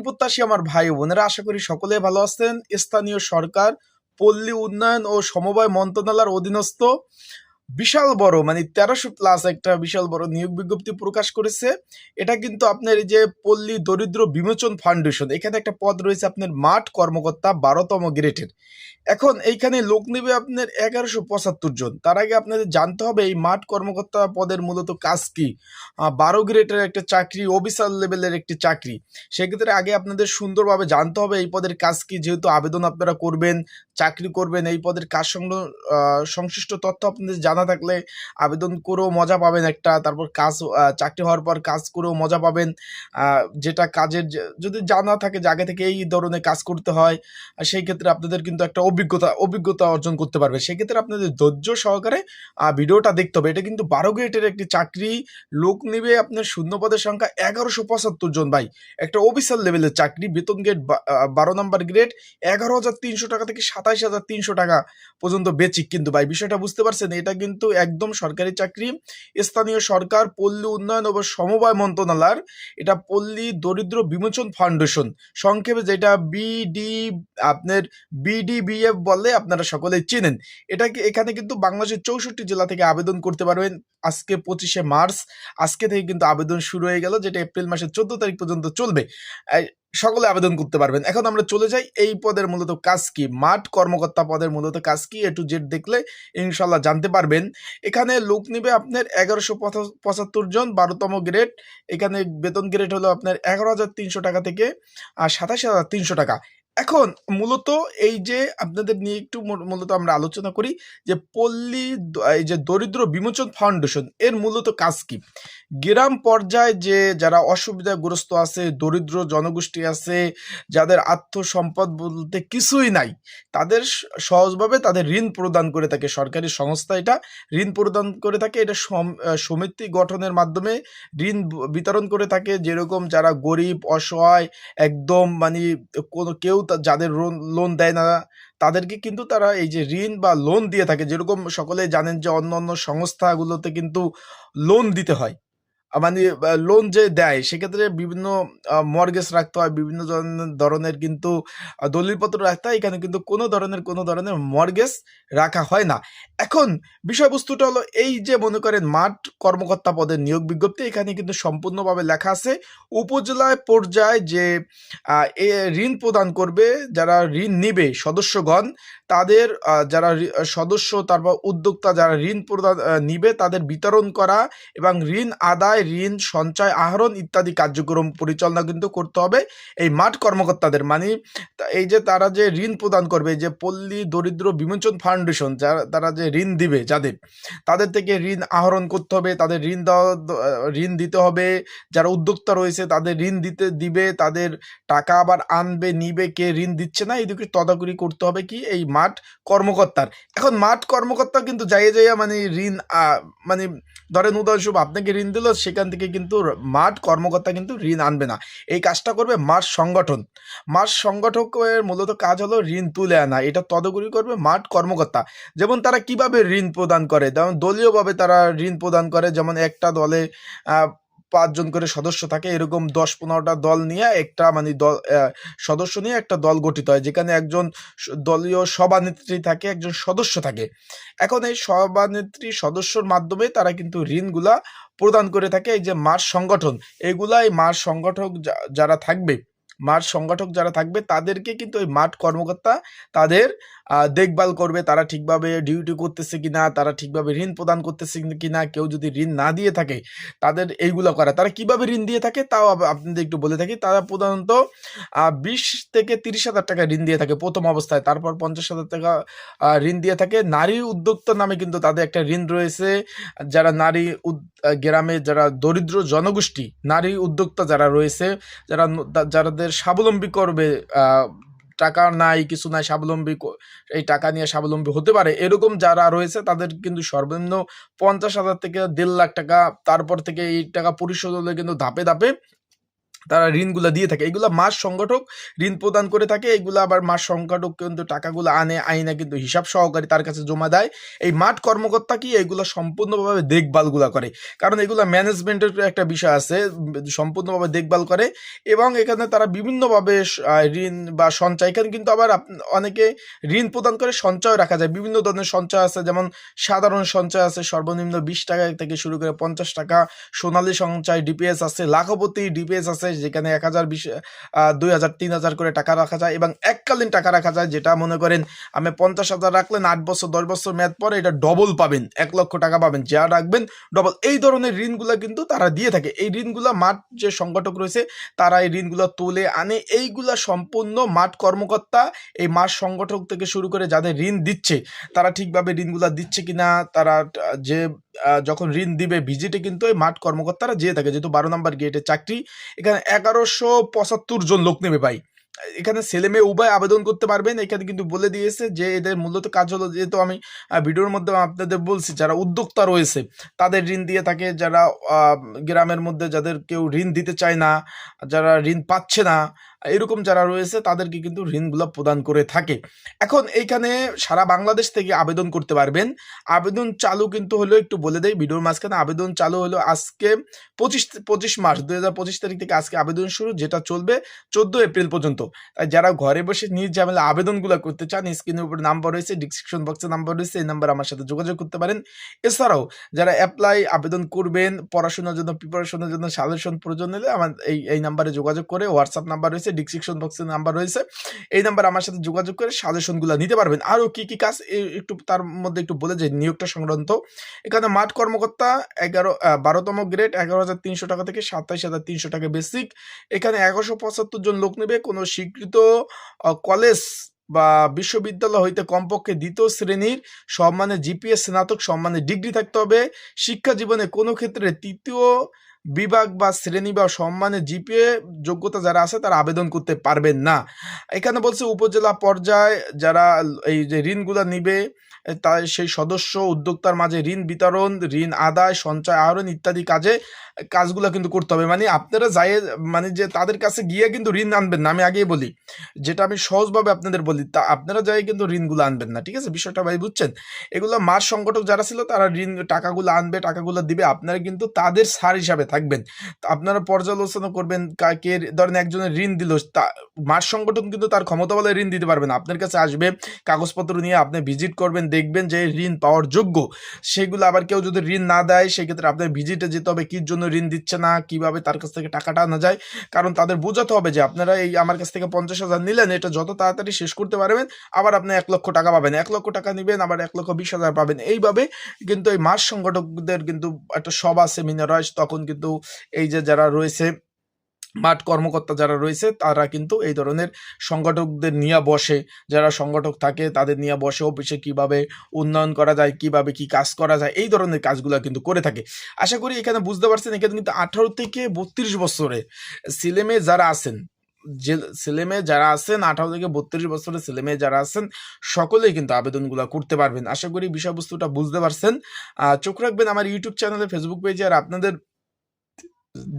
প্রত্যাশী আমার ভাই বোনেরা, আশা করি সকলে ভালো আছেন। স্থানীয় সরকার, পল্লী উন্নয়ন ও সমবায় মন্ত্রণালয়ের অধীনস্থ। বিশাল বড় মানে তেরোশো প্লাস একটা বিশাল বড় নিয়োগ বিজ্ঞপ্তি প্রকাশ করেছে। এটা কিন্তু আপনার যে পল্লী দরিদ্র বিমোচন ফাউন্ডেশন, এখানে একটা পদ রয়েছে আপনার মাঠ কর্মকর্তা বারোতম গ্রেডের। এখন এইখানে লোক নেবে আপনার এগারোশো পঁচাত্তর জন। তার আগে আপনাদের জানতে হবে এই মাঠ কর্মকর্তা পদের মূলত কাজ কি? বারো গ্রেডের একটা চাকরি, অফিসার লেভেলের একটি চাকরি। সেক্ষেত্রে আগে আপনাদের সুন্দরভাবে জানতে হবে এই পদের কাজ কি, যেহেতু আবেদন আপনারা করবেন, চাকরি করবেন, এই পদের কাজ সংশ্লিষ্ট তথ্য আপনাদের জানা থাকলে আবেদন করেও মজা পাবেন একটা, তারপর কাজ চাকরি হওয়ার পর কাজ করেও মজা পাবেন। যেটা কাজের যদি জানা থাকে আগে থেকে এই ধরনের কাজ করতে হয় সেই ক্ষেত্রে আপনাদের কিন্তু একটা অভিজ্ঞতা অভিজ্ঞতা অর্জন করতে পারবে। সেক্ষেত্রে আপনাদের ধৈর্য সহকারে ভিডিওটা দেখতে হবে। এটা কিন্তু বারো গ্রেডের একটি চাকরি, লোক নিবে আপনার শূন্যপদের সংখ্যা এগারোশো পঁচাত্তর জন ভাই। একটা অফিসার লেভেলের চাকরি, বেতন গ্রেড বারো নাম্বার গ্রেড এগারো হাজার তিনশো টাকা থেকে সাতাইশ হাজার তিনশো টাকা পর্যন্ত বেচিক কিন্তু ভাই। বিষয়টা বুঝতে পারছেন? এটা কিন্তু একদম সরকারি চাকরি। স্থানীয় সরকার, পল্লী উন্নয়ন ও সমবায় মন্ত্রণালয়ের এটা পল্লী দরিদ্র বিমোচন ফাউন্ডেশন। সংক্ষেপে যেটা বিডি আপনার বিডিবিএফ বলে আপনারা সকলেই চেনেন। এটাকে এখানে কিন্তু বাংলাদেশের চৌষট্টি জেলা থেকে আবেদন করতে পারবেন। আজকে পঁচিশে মার্চ। আজকে থেকে কিন্তু আবেদন শুরু হয়ে গেল, যেটা এপ্রিল মাসের চোদ্দ তারিখ পর্যন্ত চলবে। সকলে আবেদন করতে পারবেন। এখন আমরা চলে যাই। এই পদের মূলত কাজ কি? মাঠ কর্মকর্তা পদের মূলত কাজ কি? এ টু জেড দেখলে ইনশাল্লাহ জানতে পারবেন। এখানে লোক নিবে আপনার এগারোশো পঁচাত্তর জন, বারোতম গ্রেড এখানে বেতন গ্রেড হলো আপনার এগারো হাজার তিনশো টাকা থেকে, আর সাতাশ হাজার তিনশো টাকা। এখন মূলত এই যে আপনাদের নিয়ে একটু মূলত আমরা আলোচনা করি যে পল্লী এই যে দরিদ্র বিমোচন ফাউন্ডেশন, এর মূলত কাজ কি? গ্রাম পর্যায়ে যে যারা অসুবিধাগ্রস্ত আছে, দরিদ্র জনগোষ্ঠী আছে, যাদের আত্মসম্পদ বলতে কিছুই নাই, তাদের সহজভাবে তাদের ঋণ প্রদান করে থাকে সরকারি সংস্থা এটা। ঋণ প্রদান করে থাকে, এটা সম- সমিতি গঠনের মাধ্যমে ঋণ বিতরণ করে থাকে। যেরকম যারা গরিব, অসহায়, একদম মানে কোনো কেউ যাদের লোন দেয় না, তাদেরকে কিন্তু তারা এই যে ঋণ বা লোন দিয়ে থাকে। যেরকম সকলে জানেন যে অন্য অন্য সংস্থাগুলোতে কিন্তু লোন দিতে হয়। মানে লোন যে দেয়, সেক্ষেত্রে বিভিন্ন মর্গেজ রাখতে হয়, বিভিন্ন ধরনের কিন্তু দলিলপত্র রাখতে হয়। এখানে কিন্তু কোনো ধরনের কোনো ধরনের মর্গেজ রাখা হয় না। এখন বিষয়বস্তুটা হলো এই যে, মনে করেন মাঠ কর্মকর্তা পদের নিয়োগ বিজ্ঞপ্তি, এখানে কিন্তু সম্পূর্ণভাবে লেখা আছে, উপজেলায় পর্যায়ে যে ঋণ প্রদান করবে, যারা ঋণ নিবে, সদস্যগণ তাদের যারা সদস্য তারপর উদ্যোক্তা যারা ঋণ প্রদান নিবে তাদের বিতরণ করা এবং ঋণ আদায়, ঋণ সঞ্চয় আহরণ ইত্যাদি কার্যক্রম পরিচালনা কিন্তু করতে হবে এই মাঠ কর্মকর্তাদের। মানে এই যে তারা যে ঋণ প্রদান করবে যে পল্লী দরিদ্র বিমোচন ফাউন্ডেশন যারা তারা যে ঋণ দিবে যাদের, তাদের থেকে ঋণ আহরণ করতে হবে, তাদের ঋণ দেওয়া ঋণ দিতে হবে। যারা উদ্যোক্তা রয়েছে তাদের ঋণ দিতে, দিবে, তাদের টাকা আবার আনবে, নিবে, কে ঋণ দিচ্ছে না এদিকে তদাকরি করতে হবে কি এই মাঠ কর্মকর্তার। এখন মাঠ কর্মকর্তা কিন্তু যাইয়ে যাইয়া মানে ঋণ মানে ধরেন উদাহরণস্বরূপ আপনাকে ঋণ দিল, সেখান থেকে কিন্তু মাঠ কর্মকর্তা কিন্তু ঋণ আনবে না। এই কাজটা করবে মাঠ সংগঠন। মাঠ সংগঠকের মূলত কাজ হলো ঋণ তুলে আনা, এটা তদগুরি করবে মাঠ কর্মকর্তা। যেমন তারা কীভাবে ঋণ প্রদান করে, যেমন দলীয়ভাবে তারা ঋণ প্রদান করে, যেমন একটা দলে পাঁচজন করে সদস্য থাকে, এরকম দশ পনেরোটা দল নিয়ে একটা মানে দল সদস্য নিয়ে একটা দল গঠিত হয়, যেখানে একজন দলীয় সভানেত্রী থাকে, একজন সদস্য থাকে। এখন এই সভানেত্রী সদস্যর মাধ্যমে তারা কিন্তু ঋণগুলা প্রদান করে থাকে, এই যে মাঠ সংগঠন এগুলা মার সংগঠক যারা থাকবে, মাঠ সংগঠক যারা থাকবে, তাদেরকে কিন্তু ওই মাঠ কর্মকর্তা তাদের দেখভাল করবে, তারা ঠিকভাবে ডিউটি করতেছে কিনা, তারা ঠিকভাবে ঋণ প্রদান করতেছে কি না কেউ যদি ঋণ না দিয়ে থাকে, তাদের এইগুলো করা। তারা কীভাবে ঋণ দিয়ে থাকে, তাও আপ- আপনাদের একটু বলে থাকি। তারা প্রধানত বিশ থেকে তিরিশ হাজার টাকা ঋণ দিয়ে থাকে প্রথম অবস্থায়। তারপর পঞ্চাশ হাজার টাকা ঋণ দিয়ে থাকে। নারী উদ্যোক্তা নামে কিন্তু তাদের একটা ঋণ রয়েছে। যারা নারী গ্রামে যারা দরিদ্র জনগোষ্ঠী, নারী উদ্যোক্তা যারা রয়েছে, যারা ন- যাদের স্বাবলম্বী করবে টাকা নাই, কিছু নাই, স্বাবলম্বী এই টাকা নিয়ে স্বাবলম্বী হতে পারে। এরকম যারা রয়েছে, তাদের কিন্তু সর্বনিম্ন পঞ্চাশ হাজার থেকে দেড় লাখ টাকা, তারপর থেকে এই টাকা পরিশোধ হলে কিন্তু ধাপে ধাপে তারা ঋণগুলা দিয়ে থাকে। এগুলা মাস সংগঠক ঋণ প্রদান করে থাকে, এগুলো আবার মাস সংগঠক কিন্তু টাকাগুলো আনে, আইনা কিন্তু হিসাব সহকারী তার কাছে জমা দেয়। এই মাঠ কর্মকর্তা কি এগুলো সম্পূর্ণভাবে দেখভালগুলো করে? কারণ এগুলো ম্যানেজমেন্টের একটা বিষয় আছে, সম্পূর্ণভাবে দেখভাল করে এবং এখানে তারা বিভিন্নভাবে ঋণ বা সঞ্চয়। এখানে কিন্তু আবার অনেকে ঋণ প্রদান করে সঞ্চয় রাখা যায়। বিভিন্ন ধরনের সঞ্চয় আছে, যেমন সাধারণ সঞ্চয় আছে, সর্বনিম্ন বিশ টাকা থেকে শুরু করে পঞ্চাশ টাকা। সোনালী সঞ্চয়, ডিপিএস আছে, লাখপতি ডিপিএস আছে যেখানে এক হাজার বিশ দুই হাজার, তিন হাজার করে টাকা রাখা যায় এবং এককালীন টাকা রাখা যায়, যেটা মনে করেন আমি পঞ্চাশ হাজার রাখলেন আট বছর, দশ বছর মেয়াদ পরে এটা ডবল পাবেন, এক লক্ষ টাকা পাবেন, যা রাখবেন ডবল এই ধরনের ঋণগুলো কিন্তু তারা দিয়ে থাকে। এই ঋণগুলো মাঠ যে সংগঠক রয়েছে, তারা এই ঋণগুলো তুলে আনে। এইগুলা সম্পূর্ণ মাঠ কর্মকর্তা এই মাঠ সংগঠক থেকে শুরু করে যাদের ঋণ দিচ্ছে, তারা ঠিকভাবে ঋণগুলা দিচ্ছে কিনা, তারা যে যখন ঋণ দিবে ভিজিটে কিন্তু এই মাঠ কর্মকর্তারা যেয়ে থাকে। যেহেতু বারো নম্বর গেটে চাকরি, এখানে এগারোশো পঁচাত্তর জন লোক নেবে ভাই। এখানে ছেলে মেয়ে উভয় আবেদন করতে পারবেন। এখানে কিন্তু বলে দিয়েছে যে এদের মূলত কাজ হলো, যেহেতু আমি ভিডিওর মধ্যে আপনাদের বলছি, যারা উদ্যোক্তা রয়েছে, তাদের ঋণ দিয়ে থাকে। যারা গ্রামের মধ্যে যাদের কেউ ঋণ দিতে চায় না, যারা ঋণ পাচ্ছে না এরকম যারা রয়েছে, তাদেরকে কিন্তু ঋণগুলো প্রদান করে থাকে। এখন এইখানে সারা বাংলাদেশ থেকে আবেদন করতে পারবেন। আবেদন চালু কিন্তু হলো, একটু বলে দেয় ভিডিওর মাঝখানে, আবেদন চালু হলো আজকে পঁচিশ পঁচিশ মার্চ দু পঁচিশ তারিখ থেকে আজকে আবেদন শুরু, যেটা চলবে চোদ্দ এপ্রিল পর্যন্ত। তাই যারা ঘরে বসে নিজ ঝামেলা আবেদনগুলো করতে চান, স্ক্রিনের উপর নাম্বার রয়েছে, ডিসক্রিপশন বক্সে নাম্বার রয়েছে, এই নাম্বার আমার সাথে যোগাযোগ করতে পারেন। এছাড়াও যারা অ্যাপ্লাই আবেদন করবেন, পড়াশোনার জন্য প্রিপারেশনের জন্য সাজেশন প্রয়োজন হলে আমার এই এই নাম্বারে যোগাযোগ করে হোয়াটসঅ্যাপ নাম্বার রয়েছে ডিসক্রিপশন বক্সের নাম্বার রয়েছে। এই নাম্বার আমার সাথে যোগাযোগ করে সাজেশনগুলো নিতে পারবেন। আরও কি কি কাজ একটু তার মধ্যে একটু বলে যে নিয়োগটা সংক্রান্ত। এখানে মাঠ কর্মকর্তা এগারো বারোতম গ্রেড এগারো হাজার তিনশো টাকা থেকে সাতাইশ হাজার তিনশো টাকা বেসিক এখানে এগারোশো পঁচাত্তর জন লোক নেবে। কোনো স্বীকৃত কলেজ বা বিশ্ববিদ্যালয় হইতে কমপক্ষে দ্বিতীয় শ্রেণির সম্মানে জিপিএস স্নাতক সম্মানে ডিগ্রি থাকতে হবে। শিক্ষা জীবনে কোনো ক্ষেত্রে তৃতীয় বিভাগ বা শ্রেণি বা সম্মানে জিপিএ যোগ্যতা যারা আছে, তারা আবেদন করতে পারবেন না। এখানে বলছে, উপজেলা পর্যায়ে যারা এই যে ঋণগুলো নিবে, তাই সেই সদস্য, উদ্যোক্তার মাঝে ঋণ বিতরণ, ঋণ আদায়, সঞ্চয় আহরণ ইত্যাদি কাজে কাজগুলো কিন্তু করতে হবে। মানে আপনারা যাই মানে যে তাদের কাছে গিয়ে কিন্তু ঋণ আনবেন না, আমি আগেই বলি। যেটা আমি সহজভাবে আপনাদের বলি, তা আপনারা যাই কিন্তু ঋণগুলো আনবেন না, ঠিক আছে? বিষয়টা ভাই বুঝছেন? এগুলো মার সংগঠক যারা ছিল, তারা ঋণ, টাকাগুলো আনবে, টাকাগুলো দিবে, আপনারা কিন্তু তাদের সার হিসাবে থাকবেন। আপনারা পর্যালোচনা করবেন, কা- কে ধরেন একজনের ঋণ দিল, তা মার সংগঠন কিন্তু তার ক্ষমতা বলে ঋণ দিতে পারবে না। আপনার কাছে আসবে, কাগজপত্র নিয়ে আপনি ভিজিট করবেন, দেখবেন যে ঋণ পাওয়ার যোগ্য। সেগুলো আবার কেউ যদি ঋণ না দেয়, সেক্ষেত্রে আপনার ভিজিটে যেতে হবে কির জন্য ঋণ দিচ্ছে না, কীভাবে তার কাছ থেকে টাকাটা আনা যায়? কারণ তাদের বোঝাতে হবে যে আপনারা এই আমার কাছ থেকে পঞ্চাশ হাজার নিলেন, এটা যত তাড়াতাড়ি শেষ করতে পারবেন, আবার আপনি এক লক্ষ টাকা পাবেন। এক লক্ষ টাকা নেবেন, আবার এক লক্ষ বিশ হাজার পাবেন। এইভাবে কিন্তু এই মাস সংগঠকদের কিন্তু একটা সভা সেমিনার হয়, তখন কিন্তু এই যে যারা রয়েছে মাঠ কর্মকর্তা যারা রয়েছে, তারা কিন্তু এই ধরনের সংগঠকদের নিয়ে বসে, যারা সংগঠক থাকে তাদের নিয়ে বসে অফিসে কীভাবে উন্নয়ন করা যায়, কীভাবে কি কাজ করা যায়, এই ধরনের কাজগুলো কিন্তু করে থাকে। আশা করি এখানে বুঝতে পারছেন, এখানে কিন্তু আঠারো থেকে বত্রিশ বছরে ছেলেমেয়ে যারা আছেন, যে ছেলেমেয়ে যারা আছেন, আঠারো থেকে বত্রিশ বছরের ছেলেমেয়ে যারা আছেন, সকলেই কিন্তু আবেদনগুলো করতে পারবেন। আশা করি বিষয়বস্তুটা বুঝতে পারছেন। চোখ রাখবেন আমার ইউটিউব চ্যানেলে ফেসবুক পেজে আর আপনাদের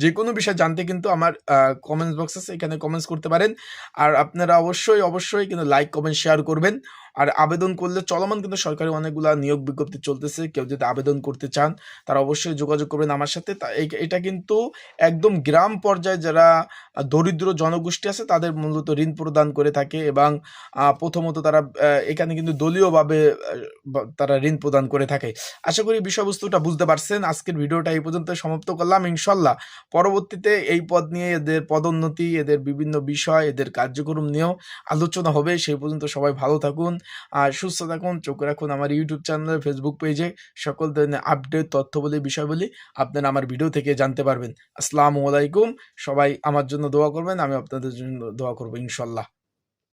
যে কোনো বিষয় জানতে কিন্তু আমার কমেন্টস বক্স আছে, এখানে কমেন্টস করতে পারেন। আর আপনারা অবশ্যই অবশ্যই কিন্তু লাইক কমেন্ট শেয়ার করবেন। আর আবেদন করলে চলমান কিন্তু সরকারি অনেকগুলা নিয়োগ বিজ্ঞপ্তি চলতেছে। কেউ যদি আবেদন করতে চান, তারা অবশ্যই যোগাযোগ করবেন আমার সাথে। এটা কিন্তু একদম গ্রাম পর্যায়ে যারা দরিদ্র জনগোষ্ঠী আছে, তাদের মূলত ঋণ প্রদান করে থাকে এবং প্রথমত তারা এখানে কিন্তু দলীয়ভাবে তারা ঋণ প্রদান করে থাকে। আশা করি বিষয়বস্তুটা বুঝতে পারছেন। আজকের ভিডিওটা এই পর্যন্ত সমাপ্ত করলাম। ইনশাল্লাহ পরবর্তীতে এই পদ নিয়ে এদের পদোন্নতি, এদের বিভিন্ন বিষয়, এদের কার্যক্রম নিয়েও আলোচনা হবে। সেই পর্যন্ত সবাই ভালো থাকুন। আর সুস্থ থাকুন, চোখ রাখুন আমার ইউটিউব চ্যানেলে ফেসবুক পেজে সকল ধরনের আপডেট তথ্য বলে বিষয় বলে আপনারা আমার ভিডিও থেকে জানতে পারবেন। আসসালামু আলাইকুম। সবাই আমার জন্য দোয়া করবেন আমি আপনাদের জন্য দোয়া করব, ইনশাল্লাহ।